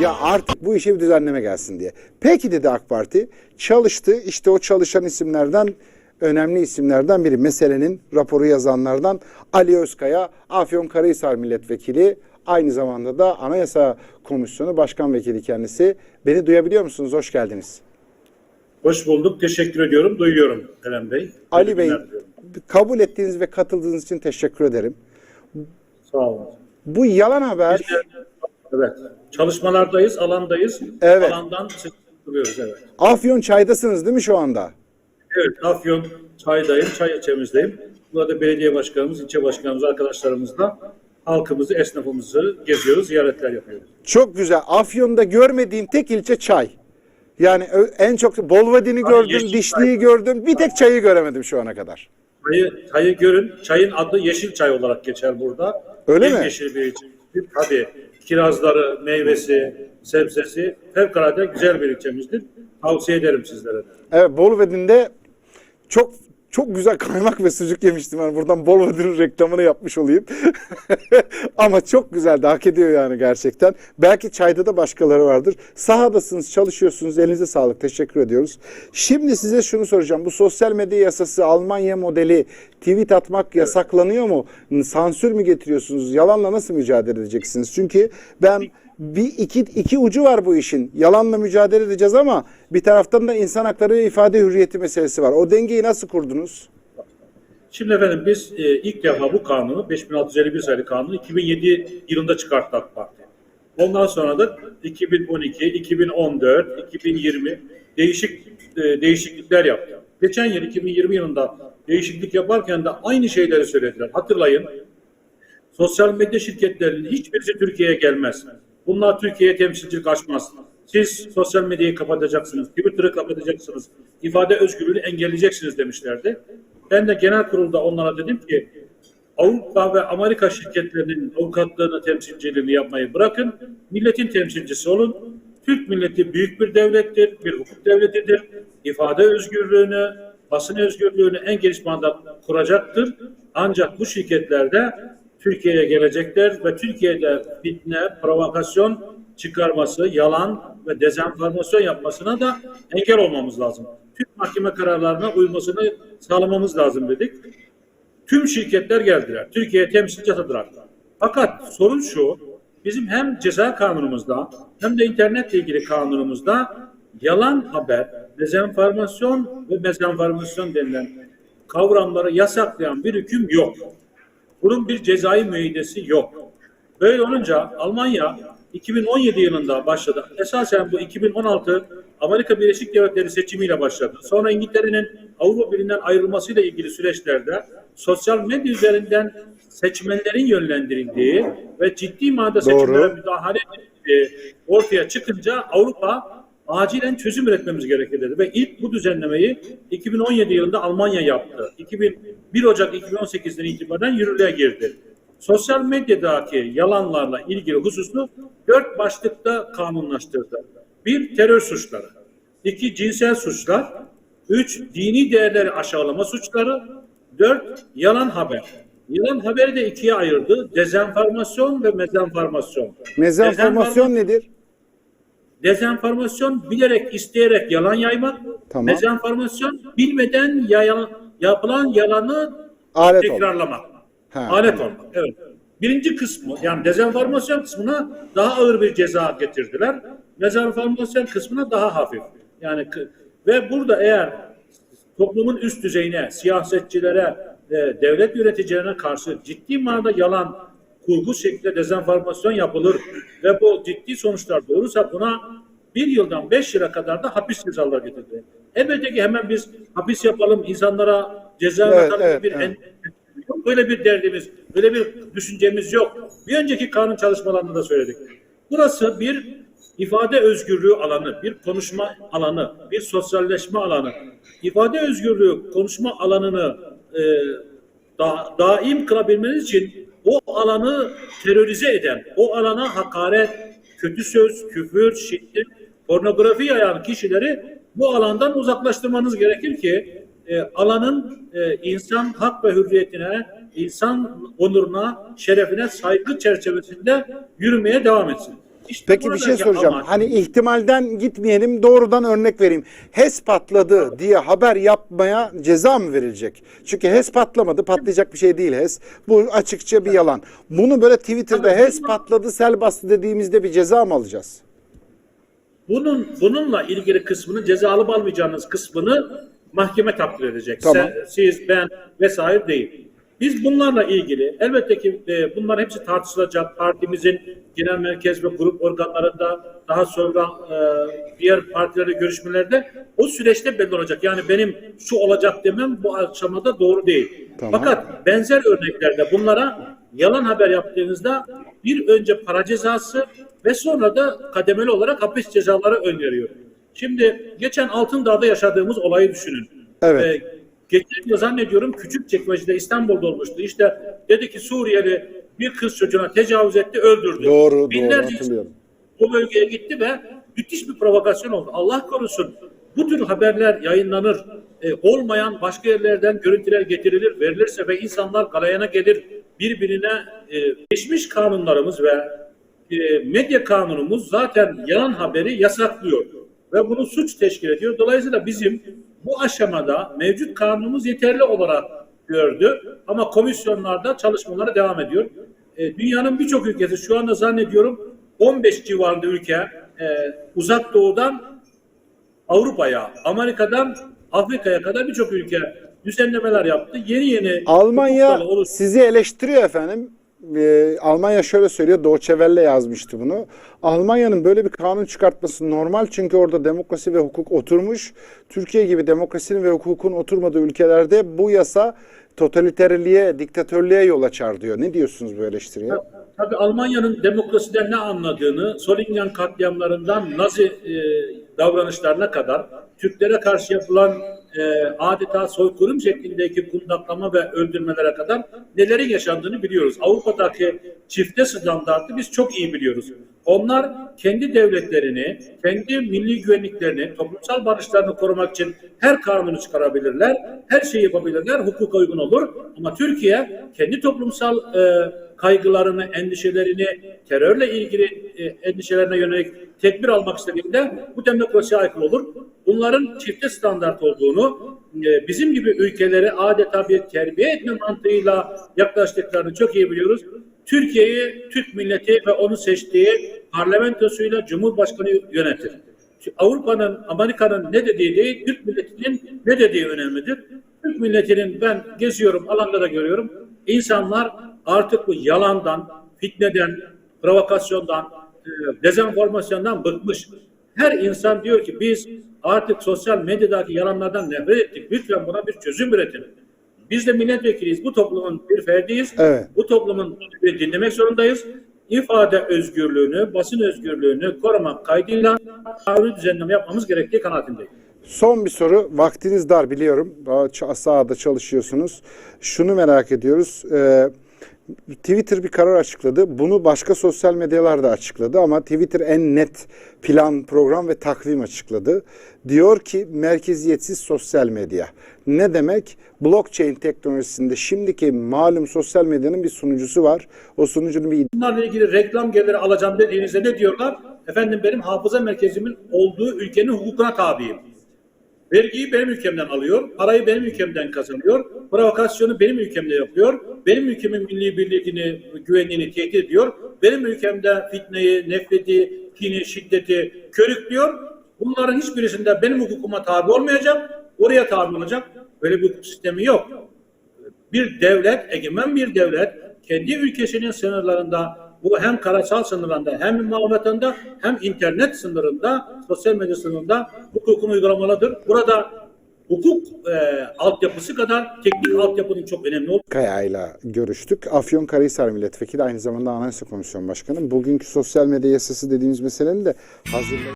Ya artık bu işe bir düzenleme gelsin diye. Peki dedi AK Parti. Çalıştı. İşte o çalışan isimlerden önemli isimlerden biri. Meselenin raporu yazanlardan Ali Özkaya, Afyonkarahisar Milletvekili. Aynı zamanda da Anayasa Komisyonu Başkan Vekili kendisi. Beni duyabiliyor musunuz? Hoş geldiniz. Hoş bulduk. Teşekkür ediyorum. Duyuyorum Kerem Bey. Ali Bey, kabul ettiğiniz ve katıldığınız için teşekkür ederim. Sağ olun. Bu yalan haber evet. Çalışmalardayız, alandayız. Evet. Alandan çıkıyoruz. Evet. Afyon Çay'dasınız değil mi şu anda? Evet. Afyon Çay'dayım, Çay ilçemizdeyim. Burada belediye başkanımız, ilçe başkanımız, arkadaşlarımızla halkımızı, esnafımızı geziyoruz, ziyaretler yapıyoruz. Çok güzel. Afyon'da görmediğim tek ilçe çay. Yani en çok Bolvadin'i gördüm, Dişli'yi gördüm. Bir tek çayı göremedim şu ana kadar. Çayı, çayı görün. Çayın adı Yeşil Çay olarak geçer burada. Öyle mi? Yeşil bir ilçemizdir. Tabii kirazları, meyvesi, sebzesi fevkalade güzel bir ilçemizdir. Tavsiye ederim sizlere. Evet Bolvadin'de çok çok güzel kaymak ve sucuk yemiştim. Yani buradan Bolvadin'in reklamını yapmış olayım. Ama çok güzeldi. Hak ediyor yani gerçekten. Belki çayda da başkaları vardır. Sahadasınız, çalışıyorsunuz. Elinize sağlık. Teşekkür ediyoruz. Şimdi size şunu soracağım. Bu sosyal medya yasası Almanya modeli tweet atmak yasaklanıyor mu? Sansür mü getiriyorsunuz? Yalanla nasıl mücadele edeceksiniz? Çünkü ben bir iki, iki ucu var bu işin. Yalanla mücadele edeceğiz ama bir taraftan da insan hakları ve ifade hürriyeti meselesi var. O dengeyi nasıl kurdunuz? Şimdi efendim biz e, ilk defa bu kanunu 5651 sayılı kanunu 2007 yılında çıkarttı AK Parti. Ondan sonra da 2012, 2014, 2020 değişik e, değişiklikler yaptı. Geçen yıl 2020 yılında değişiklik yaparken de aynı şeyleri söylediler. Hatırlayın. Sosyal medya şirketlerinin hiçbirisi Türkiye'ye gelmez. Bunlar Türkiye'ye temsilcilik açmaz. Siz sosyal medyayı kapatacaksınız, Twitter'ı kapatacaksınız, ifade özgürlüğünü engelleyeceksiniz demişlerdi. Ben de genel kurulda onlara dedim ki Avrupa ve Amerika şirketlerinin avukatlığını, temsilciliğini yapmayı bırakın. Milletin temsilcisi olun. Türk milleti büyük bir devlettir, bir hukuk devletidir. İfade özgürlüğünü, basın özgürlüğünü en geniş manada kuracaktır. Ancak bu şirketlerde Türkiye'ye gelecekler ve Türkiye'de fitne, provokasyon çıkarması, yalan ve dezenformasyon yapmasına da engel olmamız lazım. Tüm mahkeme kararlarına uymasını sağlamamız lazım dedik. Tüm şirketler geldiler. Türkiye'ye temsilci atadılar. Fakat sorun şu, bizim hem ceza kanunumuzda hem de internetle ilgili kanunumuzda yalan haber, dezenformasyon ve mezenformasyon denilen kavramları yasaklayan bir hüküm yok. Bunun bir cezai müeyyidesi yok. Böyle olunca Almanya 2017 yılında başladı. Esasen bu 2016 Amerika Birleşik Devletleri seçimiyle başladı. Sonra İngiltere'nin Avrupa Birliği'nden ayrılmasıyla ilgili süreçlerde sosyal medya üzerinden seçmenlerin yönlendirildiği ve ciddi manada seçimlere müdahale edildiği ortaya çıkınca Avrupa acilen çözüm üretmemiz gerekir dedi. Ve ilk bu düzenlemeyi 2017 yılında Almanya yaptı. 2001 Ocak 2018'den itibaren yürürlüğe girdi. Sosyal medyadaki yalanlarla ilgili hususu dört başlıkta kanunlaştırdı. Bir, terör suçları. iki cinsel suçlar. Üç, dini değerleri aşağılama suçları. Dört, yalan haber. Yalan haberi de ikiye ayırdı. Dezenformasyon ve mezenformasyon. Mezenformasyon nedir? Dezenformasyon bilerek, isteyerek yalan yaymak. Tamam. Dezenformasyon bilmeden yayan, yapılan yalanı Alet tekrarlamak. Ha, Alet tamam. olmak. Evet. Birinci kısmı yani dezenformasyon kısmına daha ağır bir ceza getirdiler. Dezenformasyon kısmına daha hafif. Yani ve burada eğer toplumun üst düzeyine, siyasetçilere, e, devlet yöneticilerine karşı ciddi manada yalan, kurgu şeklinde dezenformasyon yapılır ve bu ciddi sonuçlar doğurursa buna bir yıldan beş yıla kadar da hapis cezaları getirdi. Elbette ki hemen biz hapis yapalım, insanlara ceza Evet, evet, bir evet. Yok böyle bir derdimiz, böyle bir düşüncemiz yok. Bir önceki kanun çalışmalarında da söyledik. Burası bir ifade özgürlüğü alanı, bir konuşma alanı, bir sosyalleşme alanı. İfade özgürlüğü konuşma alanını e, da, daim kılabilmeniz için o alanı terörize eden, o alana hakaret, kötü söz, küfür, şiddet, pornografi yayan kişileri bu alandan uzaklaştırmanız gerekir ki e, alanın e, insan hak ve hürriyetine, insan onuruna, şerefine saygı çerçevesinde yürümeye devam etsin. İşte Peki bir şey soracağım. amaç- Hani ihtimalden gitmeyelim doğrudan örnek vereyim. HES patladı diye haber yapmaya ceza mı verilecek? Çünkü HES patlamadı patlayacak bir şey değil HES. Bu açıkça bir yalan. Bunu böyle Twitter'da Tabii. HES patladı sel bastı dediğimizde bir ceza mı alacağız? Bunun bununla ilgili kısmını ceza alıp almayacağınız kısmını mahkeme takdir edecek. Tamam. Sen, siz, ben vesaire değil. Biz bunlarla ilgili elbette ki e, bunlar hepsi tartışılacak. Partimizin genel merkez ve grup organlarında daha sonra e, diğer partilerle görüşmelerde o süreçte belli olacak. Yani benim şu olacak demem bu aşamada doğru değil. Tamam. Fakat benzer örneklerde bunlara yalan haber yaptığınızda bir önce para cezası ve sonra da kademeli olarak hapis cezaları öneriyor. Şimdi geçen Altındağ'da yaşadığımız olayı düşünün. Evet. Ee, geçen yıl zannediyorum küçük çekmecede İstanbul'da olmuştu. İşte dedi ki Suriyeli bir kız çocuğuna tecavüz etti, öldürdü. Doğru doğru Binlerce hatırlıyorum. o bölgeye gitti ve müthiş bir provokasyon oldu. Allah korusun bu tür haberler yayınlanır. E, olmayan başka yerlerden görüntüler getirilir, verilirse ve insanlar galayana gelir. Birbirine e, geçmiş kanunlarımız ve e, medya kanunumuz zaten yalan haberi yasaklıyor. Ve bunu suç teşkil ediyor. Dolayısıyla bizim bu aşamada mevcut kanunumuz yeterli olarak gördü. Ama komisyonlarda çalışmaları devam ediyor. E, dünyanın birçok ülkesi şu anda zannediyorum 15 civarında ülke e, uzak doğudan Avrupa'ya, Amerika'dan Afrika'ya kadar birçok ülke düzenlemeler yaptı. Yeni yeni Almanya sizi eleştiriyor efendim. Ee, Almanya şöyle söylüyor. Deutsche Welle yazmıştı bunu. Almanya'nın böyle bir kanun çıkartması normal çünkü orada demokrasi ve hukuk oturmuş. Türkiye gibi demokrasinin ve hukukun oturmadığı ülkelerde bu yasa totaliterliğe, diktatörlüğe yol açar diyor. Ne diyorsunuz bu eleştiriye? Tabii Almanya'nın demokrasiden ne anladığını Solingen katliamlarından Nazi e, davranışlarına kadar Türklere karşı yapılan e, adeta soykırım şeklindeki kundaklama ve öldürmelere kadar nelerin yaşandığını biliyoruz. Avrupa'daki çifte standartı biz çok iyi biliyoruz. Onlar kendi devletlerini, kendi milli güvenliklerini, toplumsal barışlarını korumak için her kanunu çıkarabilirler, her şeyi yapabilirler, hukuka uygun olur. Ama Türkiye kendi toplumsal e, kaygılarını, endişelerini, terörle ilgili e, endişelerine yönelik tedbir almak istediğinde bu demokrasiye aykırı olur. Bunların çifte standart olduğunu, e, bizim gibi ülkeleri adeta bir terbiye etme mantığıyla yaklaştıklarını çok iyi biliyoruz. Türkiye'yi Türk milleti ve onu seçtiği parlamentosuyla Cumhurbaşkanı yönetir. Avrupa'nın, Amerika'nın ne dediği değil, Türk milletinin ne dediği önemlidir. Türk milletinin ben geziyorum, alanda da görüyorum. İnsanlar artık bu yalandan, fitneden, provokasyondan, e, dezenformasyondan bıkmış. Her insan diyor ki biz artık sosyal medyadaki yalanlardan nefret ettik. Lütfen buna bir çözüm üretin. Biz de milletvekiliyiz. Bu toplumun bir ferdiyiz. Evet. Bu toplumun dinlemek zorundayız. İfade özgürlüğünü, basın özgürlüğünü korumak kaydıyla kanuni düzenleme yapmamız gerektiği kanaatindeyim. Son bir soru. Vaktiniz dar biliyorum. Daha sahada çalışıyorsunuz. Şunu merak ediyoruz. Ee, Twitter bir karar açıkladı. Bunu başka sosyal medyalar da açıkladı ama Twitter en net plan, program ve takvim açıkladı. Diyor ki merkeziyetsiz sosyal medya. Ne demek? Blockchain teknolojisinde şimdiki malum sosyal medyanın bir sunucusu var. O sunucunun bir Bunlarla ilgili reklam geliri alacağım dediğinizde ne diyorlar? Efendim benim hafıza merkezimin olduğu ülkenin hukukuna tabiyim. Vergiyi benim ülkemden alıyor, parayı benim ülkemden kazanıyor, provokasyonu benim ülkemde yapıyor, benim ülkemin milli birliğini, güvenliğini tehdit ediyor, benim ülkemde fitneyi, nefreti, kini, şiddeti körüklüyor. Bunların hiçbirisinde benim hukukuma tabi olmayacak, oraya tabi olacak. Böyle bir hukuk sistemi yok bir devlet, egemen bir devlet kendi ülkesinin sınırlarında bu hem karasal sınırlarında hem muhabbetinde hem internet sınırında, sosyal medya sınırında hukukunu uygulamalıdır. Burada hukuk e, altyapısı kadar teknik altyapının çok önemli olduğu Kaya'yla görüştük. Afyonkarahisar Milletvekili aynı zamanda Anayasa Komisyon Başkanı. Bugünkü sosyal medya yasası dediğimiz meselenin de hazırlığı